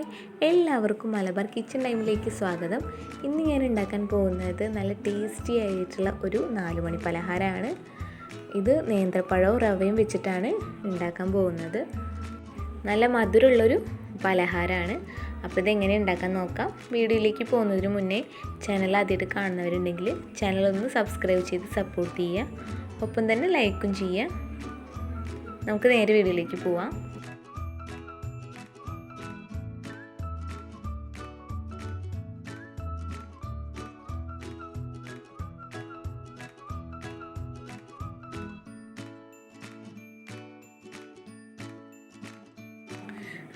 Hi. എല്ലാവർക്കും Malabar kitchen ടൈമിലേക്ക് സ്വാഗതം. ഇന്ന് ഞാൻ ഉണ്ടാക്കാൻ പോകുന്നത് നല്ല ടേസ്റ്റി ആയിട്ടുള്ള ഒരു നാലുമണി പലഹാരമാണ്. ഇത് നേന്ത്രപ്പഴവും റവയും വെച്ചിട്ടാണ് ഉണ്ടാക്കാൻ പോകുന്നത്. നല്ല മധുരമുള്ളൊരു പലഹാരമാണ്. അപ്പോൾ ഇതെങ്ങനെ ഉണ്ടാക്കാൻ നോക്കാം. വീഡിയോയിലേക്ക് പോകുന്നതിന് മുന്നേ ചാനൽ ആദ്യമായിട്ട് കാണുന്നവരുണ്ടെങ്കിൽ ചാനൽ ഒന്ന് സബ്സ്ക്രൈബ് ചെയ്ത് സപ്പോർട്ട് ചെയ്യുക. ഒപ്പം തന്നെ ലൈക്കും ചെയ്യുക. നമുക്ക് നേരെ വീഡിയോയിലേക്ക് പോവാം.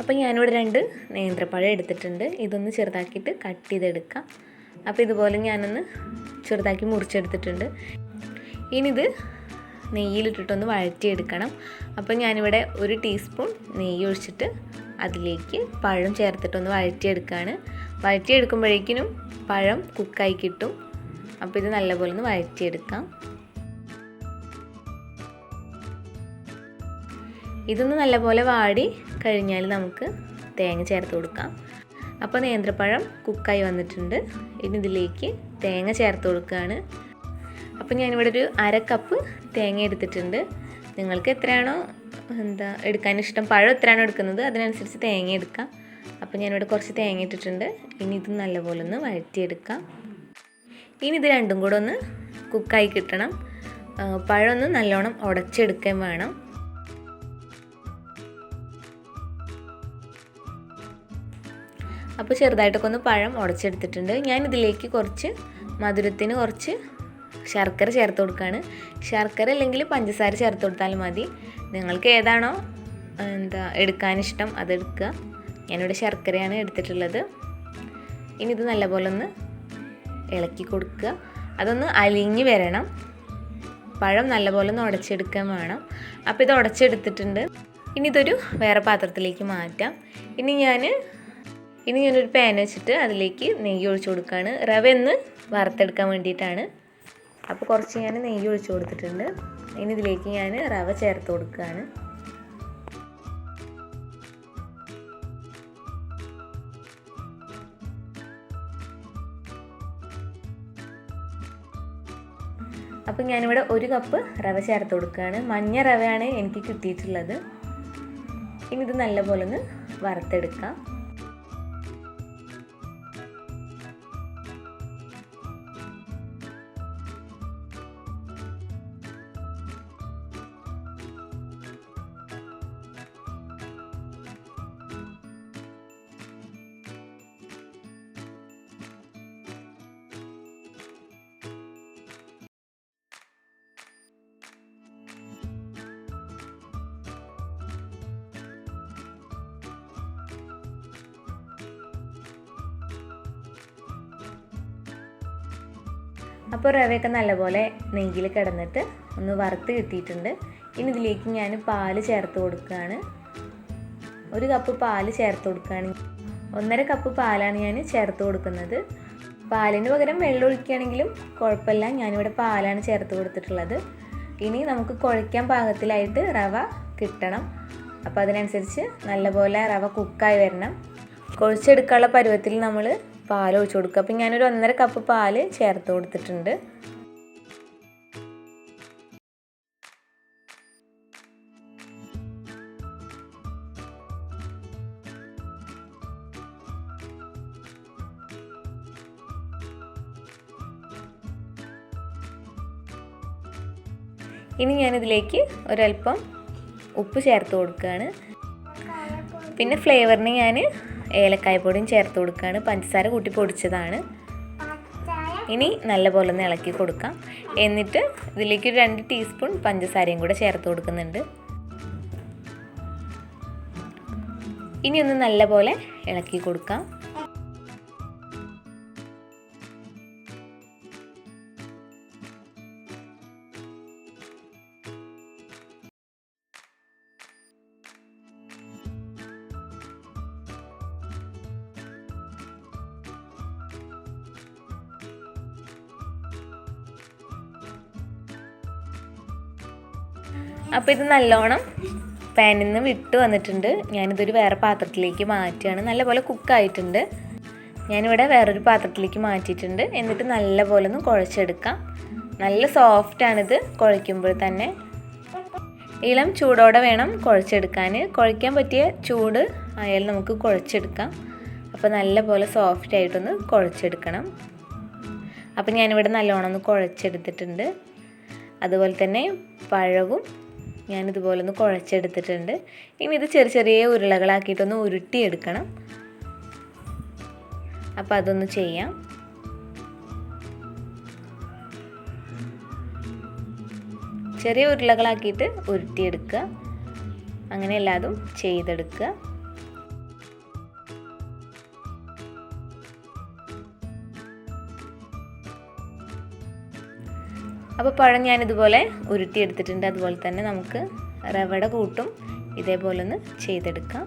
അപ്പോൾ ഞാനിവിടെ രണ്ട് നേന്ത്രപ്പഴം എടുത്തിട്ടുണ്ട്. ഇതൊന്ന് ചെറുതാക്കിയിട്ട് കട്ട് ചെയ്തെടുക്കാം. അപ്പോൾ ഇതുപോലെ ഞാനൊന്ന് ചെറുതാക്കി മുറിച്ചെടുത്തിട്ടുണ്ട്. ഇനി ഇത് നെയ്യിലിട്ടിട്ടൊന്ന് വഴറ്റിയെടുക്കണം. അപ്പോൾ ഞാനിവിടെ ഒരു ടീസ്പൂൺ നെയ്യ് ഒഴിച്ചിട്ട് അതിലേക്ക് പഴം ചേർത്തിട്ടൊന്ന് വഴറ്റിയെടുക്കുകയാണ് വഴറ്റിയെടുക്കുമ്പോഴേക്കിനും പഴം കുക്കായി കിട്ടും. അപ്പോൾ ഇത് നല്ലപോലെ ഒന്ന് വഴറ്റിയെടുക്കാം. ഇതൊന്ന് നല്ലപോലെ വാടി കഴിഞ്ഞാൽ നമുക്ക് തേങ്ങ ചേർത്ത് കൊടുക്കാം. അപ്പോൾ നേന്ത്രപ്പഴം കുക്കായി വന്നിട്ടുണ്ട്. ഇനി ഇതിലേക്ക് തേങ്ങ ചേർത്ത് കൊടുക്കുകയാണ്. അപ്പോൾ ഞാനിവിടെ ഒരു അര കപ്പ് തേങ്ങ എടുത്തിട്ടുണ്ട്. നിങ്ങൾക്ക് എത്രയാണോ എന്താ എടുക്കാൻ ഇഷ്ടം പഴം എത്രയാണോ എടുക്കുന്നത് അതിനനുസരിച്ച് തേങ്ങ എടുക്കാം. അപ്പോൾ ഞാനിവിടെ കുറച്ച് തേങ്ങ ഇട്ടിട്ടുണ്ട്. ഇനി ഇത് നല്ലപോലെ ഒന്ന് വഴറ്റിയെടുക്കാം. ഇനി ഇത് രണ്ടും കൂടെ ഒന്ന് കുക്കായി കിട്ടണം. പഴമൊന്ന് നല്ലോണം ഉടച്ചെടുക്കുകയും വേണം. അപ്പോൾ ചെറുതായിട്ടൊക്കെ ഒന്ന് പഴം ഉടച്ചെടുത്തിട്ടുണ്ട്. ഞാൻ ഇതിലേക്ക് കുറച്ച് മധുരത്തിന് കുറച്ച് ശർക്കര ചേർത്ത് കൊടുക്കുകയാണ് ശർക്കര അല്ലെങ്കിൽ പഞ്ചസാര ചേർത്ത് കൊടുത്താലും മതി. നിങ്ങൾക്ക് ഏതാണോ എന്താ എടുക്കാനിഷ്ടം അതെടുക്കുക ഞാനിവിടെ ശർക്കരയാണ് എടുത്തിട്ടുള്ളത്. ഇനി ഇത് നല്ലപോലെ ഒന്ന് ഇളക്കി കൊടുക്കുക. അതൊന്ന് അലിഞ്ഞ് വരണം. പഴം നല്ലപോലെ ഒന്ന് ഉടച്ചെടുക്കാൻ വേണം. അപ്പോൾ ഇത് ഉടച്ചെടുത്തിട്ടുണ്ട്. ഇനി ഇതൊരു വേറെ പാത്രത്തിലേക്ക് മാറ്റാം. ഇനി ഞാൻ ഇനി ഞാനൊരു പാൻ വെച്ചിട്ട് അതിലേക്ക് നെയ്യ് ഒഴിച്ചു കൊടുക്കുകയാണ് റവ ഒന്ന് വറുത്തെടുക്കാൻ വേണ്ടിയിട്ടാണ്. അപ്പോൾ കുറച്ച് ഞാൻ നെയ്യ് ഒഴിച്ചു കൊടുത്തിട്ടുണ്ട്. ഇനി ഇതിലേക്ക് ഞാൻ റവ ചേർത്ത് കൊടുക്കുകയാണ് അപ്പം ഞാനിവിടെ ഒരു കപ്പ് റവ ചേർത്ത് കൊടുക്കുകയാണ് മഞ്ഞ റവയാണ് എനിക്ക് കിട്ടിയിട്ടുള്ളത്. ഇനി ഇത് നല്ലപോലെ ഒന്ന് വറുത്തെടുക്കാം. അപ്പോൾ റവയൊക്കെ നല്ലപോലെ നെയ്യിൽ കിടന്നിട്ട് ഒന്ന് വറുത്ത് കിട്ടിയിട്ടുണ്ട്. ഇനി ഇതിലേക്ക് ഞാൻ പാൽ ചേർത്ത് കൊടുക്കുകയാണ്. ഒരു കപ്പ് പാൽ ചേർത്ത് കൊടുക്കുകയാണ് ഒന്നര കപ്പ് പാലാണ് ഞാൻ ചേർത്ത് കൊടുക്കുന്നത്. പാലിന് പകരം വെള്ളം ഒഴിക്കുകയാണെങ്കിലും കുഴപ്പമില്ല. ഞാനിവിടെ പാലാണ് ചേർത്ത് കൊടുത്തിട്ടുള്ളത്. ഇനി നമുക്ക് കുഴയ്ക്കാൻ പാകത്തിലായിട്ട് റവ കിട്ടണം. അപ്പോൾ അതിനനുസരിച്ച് നല്ലപോലെ റവ കുക്കായി വരണം. കുഴച്ചെടുക്കാനുള്ള പരുവത്തിൽ നമ്മൾ പാൽ ഒഴിച്ചു കൊടുക്കുക. അപ്പം ഞാനൊരു ഒന്നര കപ്പ് പാൽ ചേർത്ത് കൊടുത്തിട്ടുണ്ട്. ഇനി ഞാനിതിലേക്ക് ഒരല്പം ഉപ്പ് ചേർത്ത് കൊടുക്കുകയാണ്. പിന്നെ ഫ്ലേവറിന് ഞാൻ ഏലക്കായ പൊടിയും ചേർത്ത് കൊടുക്കുകയാണ്. പഞ്ചസാര കൂട്ടി പൊടിച്ചതാണ്. ഇനി നല്ലപോലെ ഒന്ന് ഇളക്കി കൊടുക്കാം. എന്നിട്ട് ഇതിലേക്ക് ഒരു രണ്ട് ടീസ്പൂൺ പഞ്ചസാരയും കൂടെ ചേർത്ത് കൊടുക്കുന്നുണ്ട്. ഇനി ഒന്ന് നല്ലപോലെ ഇളക്കി കൊടുക്കാം. അപ്പോൾ ഇത് നല്ലോണം പാനിൽ നിന്ന് വിട്ട് വന്നിട്ടുണ്ട്. ഞാനിതൊരു വേറെ പാത്രത്തിലേക്ക് മാറ്റുകയാണ്. നല്ലപോലെ കുക്കായിട്ടുണ്ട് ഞാനിവിടെ വേറൊരു പാത്രത്തിലേക്ക് മാറ്റിയിട്ടുണ്ട്. എന്നിട്ട് നല്ലപോലെ ഒന്ന് കുഴച്ചെടുക്കാം. നല്ല സോഫ്റ്റാണിത് കുഴയ്ക്കുമ്പോൾ തന്നെ ഇളം ചൂടോടെ വേണം കുഴച്ചെടുക്കാൻ കുഴയ്ക്കാൻ പറ്റിയ ചൂട് ആയാലും നമുക്ക് കുഴച്ചെടുക്കാം. അപ്പോൾ നല്ലപോലെ സോഫ്റ്റ് ആയിട്ടൊന്ന് കുഴച്ചെടുക്കണം. അപ്പോൾ ഞാനിവിടെ നല്ലോണം ഒന്ന് കുഴച്ചെടുത്തിട്ടുണ്ട്. അതുപോലെ തന്നെ പഴവും ഞാനിതുപോലെ ഒന്ന് കുഴച്ചെടുത്തിട്ടുണ്ട്. ഇനി ഇത് ചെറിയ ചെറിയ ഉരുളകളാക്കിയിട്ടൊന്ന് ഉരുട്ടിയെടുക്കണം. അപ്പോൾ അതൊന്ന് ചെയ്യാം. ചെറിയ ഉരുളകളാക്കിയിട്ട് ഉരുട്ടിയെടുക്കുക. അങ്ങനെ എല്ലാതും ചെയ്തെടുക്കുക. അപ്പോൾ പഴം ഞാൻ ഞാനിതുപോലെ ഉരുട്ടിയെടുത്തിട്ടുണ്ട്. അതുപോലെ തന്നെ നമുക്ക് റവട കൂട്ടും. ഇതേപോലെ ഒന്ന് ചെയ്തെടുക്കാം.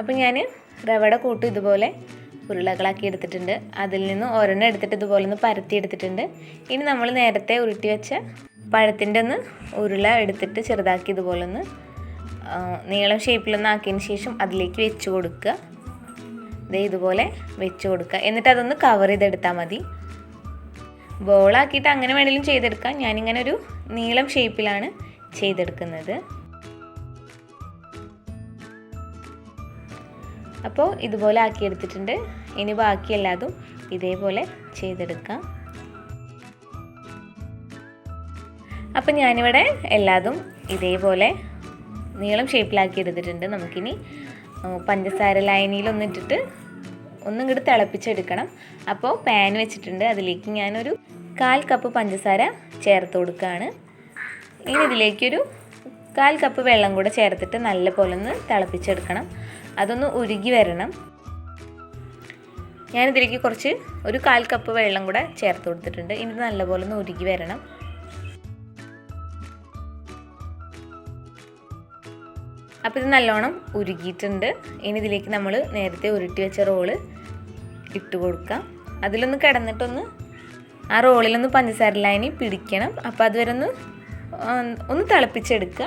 അപ്പോൾ ഞാൻ റവട കൂട്ട് ഇതുപോലെ ഉരുളകളാക്കി എടുത്തിട്ടുണ്ട്. അതിൽ നിന്ന് ഒരെണ്ണം എടുത്തിട്ട് ഇതുപോലെ ഒന്ന് പരത്തി എടുത്തിട്ടുണ്ട് ഇനി നമ്മൾ നേരത്തെ ഉരുട്ടി വെച്ച പഴത്തിന്റെ ഒന്ന് ഉരുള എടുത്തിട്ട് ചെറുതാക്കി ഇതുപോലെ ഒന്ന് നീളം ഷേപ്പിലൊന്ന് ആക്കിയതിന് ശേഷം അതിലേക്ക് വെച്ച് കൊടുക്കുക. ദേ ഇതുപോലെ വെച്ച് കൊടുക്കുക. എന്നിട്ട് അതൊന്ന് കവർ ചെയ്തെടുത്താൽ മതി. ബോളാക്കിയിട്ട് അങ്ങനെ വേണമെങ്കിലും ചെയ്തെടുക്കാം. ഞാനിങ്ങനെ ഒരു നീളം ഷേപ്പിലാണ് ചെയ്തെടുക്കുന്നത്. അപ്പോൾ ഇതുപോലെ ആക്കിയെടുത്തിട്ടുണ്ട്. ഇനി ബാക്കിയല്ലാതും ഇതേപോലെ ചെയ്തെടുക്കാം. അപ്പം ഞാനിവിടെ എല്ലാതും ഇതേപോലെ നീളം ഷേപ്പിലാക്കി എടുത്തിട്ടുണ്ട്. നമുക്കിനി പഞ്ചസാര ലൈനിയിലൊന്ന് ഇട്ടിട്ട് ഒന്നും ഇങ്ങോട്ട് തിളപ്പിച്ചെടുക്കണം. അപ്പോൾ പാൻ വെച്ചിട്ടുണ്ട്. അതിലേക്ക് ഞാനൊരു കാൽ കപ്പ് പഞ്ചസാര ചേർത്ത് കൊടുക്കുകയാണ് ഇനി ഇതിലേക്കൊരു കാൽ കപ്പ് വെള്ളം കൂടെ ചേർത്തിട്ട് നല്ല പോലെ ഒന്ന് തിളപ്പിച്ചെടുക്കണം. അതൊന്ന് ഉരുകി വരണം. ഞാനിതിലേക്ക് കുറച്ച് ഒരു കാൽ കപ്പ് വെള്ളം കൂടെ ചേർത്ത് കൊടുത്തിട്ടുണ്ട്. ഇനി നല്ലപോലെ ഒന്ന് ഉരുകി വരണം. അപ്പോൾ ഇത് നല്ലോണം ഉരുകിയിട്ടുണ്ട്. ഇനി ഇതിലേക്ക് നമ്മൾ നേരത്തെ ഉരുട്ടി വെച്ച റോൾ ഇട്ട് കൊടുക്കാം. അതിലൊന്ന് കിടന്നിട്ടൊന്ന് ആ റോളിലൊന്ന് പഞ്ചസാര ലൈനി പിടിക്കണം. അപ്പോൾ അതുവരെ ഒന്ന് ഒന്ന് തിളപ്പിച്ചെടുക്കുക.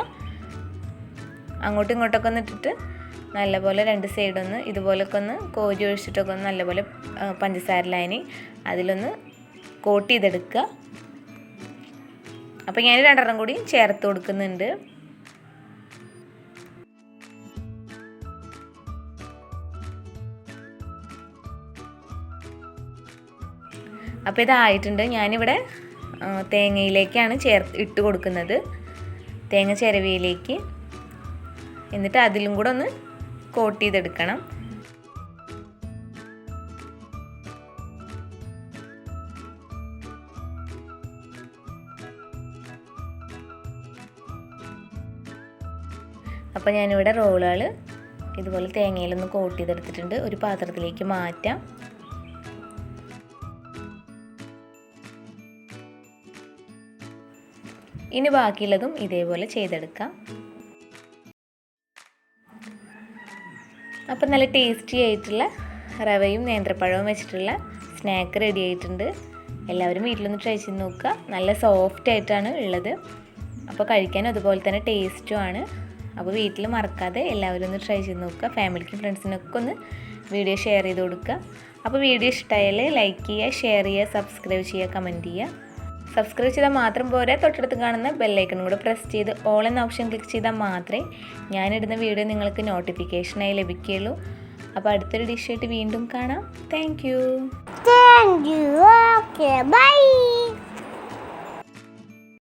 അങ്ങോട്ടും ഇങ്ങോട്ടൊക്കെ ഒന്ന് ഇട്ടിട്ട് നല്ലപോലെ രണ്ട് സൈഡൊന്ന് ഇതുപോലൊക്കെ ഒന്ന് കോരി ഒഴിച്ചിട്ടൊക്കെ ഒന്ന് നല്ലപോലെ പഞ്ചസാര ലൈനി അതിലൊന്ന് കോട്ട് ചെയ്തെടുക്കുക. അപ്പോൾ ഞാൻ രണ്ടെണ്ണം കൂടി ചേർത്ത് കൊടുക്കുന്നുണ്ട്. അപ്പോൾ ഇതായിട്ടുണ്ട്. ഞാനിവിടെ തേങ്ങയിലേക്കാണ് ചേർത്ത് ഇട്ട് കൊടുക്കുന്നത്. തേങ്ങ ചിരവിയിലേക്ക്. എന്നിട്ട് അതിലും കൂടെ ഒന്ന് കോട്ട് ചെയ്തെടുക്കണം. അപ്പോൾ ഞാനിവിടെ റോളുകൾ ഇതുപോലെ തേങ്ങയിലൊന്ന് കോട്ട് ചെയ്തെടുത്തിട്ടുണ്ട്. ഒരു പാത്രത്തിലേക്ക് മാറ്റാം. ഇനി ബാക്കിയുള്ളതും ഇതേപോലെ ചെയ്തെടുക്കാം. അപ്പം നല്ല ടേസ്റ്റി ആയിട്ടുള്ള റവയും നേന്ത്രപ്പഴവും വെച്ചിട്ടുള്ള സ്നാക്ക് റെഡി ആയിട്ടുണ്ട്. എല്ലാവരും വീട്ടിലൊന്ന് ട്രൈ ചെയ്ത് നോക്കുക. നല്ല സോഫ്റ്റ് ആയിട്ടാണ് ഉള്ളത്. അപ്പോൾ കഴിക്കാനും അതുപോലെ തന്നെ ടേസ്റ്റും ആണ്. അപ്പോൾ വീട്ടിൽ മറക്കാതെ എല്ലാവരും ഒന്ന് ട്രൈ ചെയ്ത് നോക്കുക. ഫാമിലിക്കും ഫ്രണ്ട്സിനൊക്കെ ഒന്ന് വീഡിയോ ഷെയർ ചെയ്ത് കൊടുക്കുക. അപ്പോൾ വീഡിയോ ഇഷ്ടമായാൽ ലൈക്ക് ചെയ്യുക ഷെയർ ചെയ്യുക സബ്സ്ക്രൈബ് ചെയ്യുക കമന്റ് ചെയ്യുക. സബ്സ്ക്രൈബ് ചെയ്താൽ മാത്രം പോരെ. തൊട്ടടുത്ത് കാണുന്ന ബെല്ലൈക്കണും കൂടെ പ്രസ് ചെയ്ത് ഓൾ എന്ന ഓപ്ഷൻ ക്ലിക്ക് ചെയ്താൽ മാത്രമേ ഞാനിടുന്ന വീഡിയോ നിങ്ങൾക്ക് നോട്ടിഫിക്കേഷനായി ലഭിക്കുകയുള്ളൂ. അപ്പോൾ അടുത്തൊരു ഡിഷായിട്ട് വീണ്ടും കാണാം. Thank you thank you okay bye.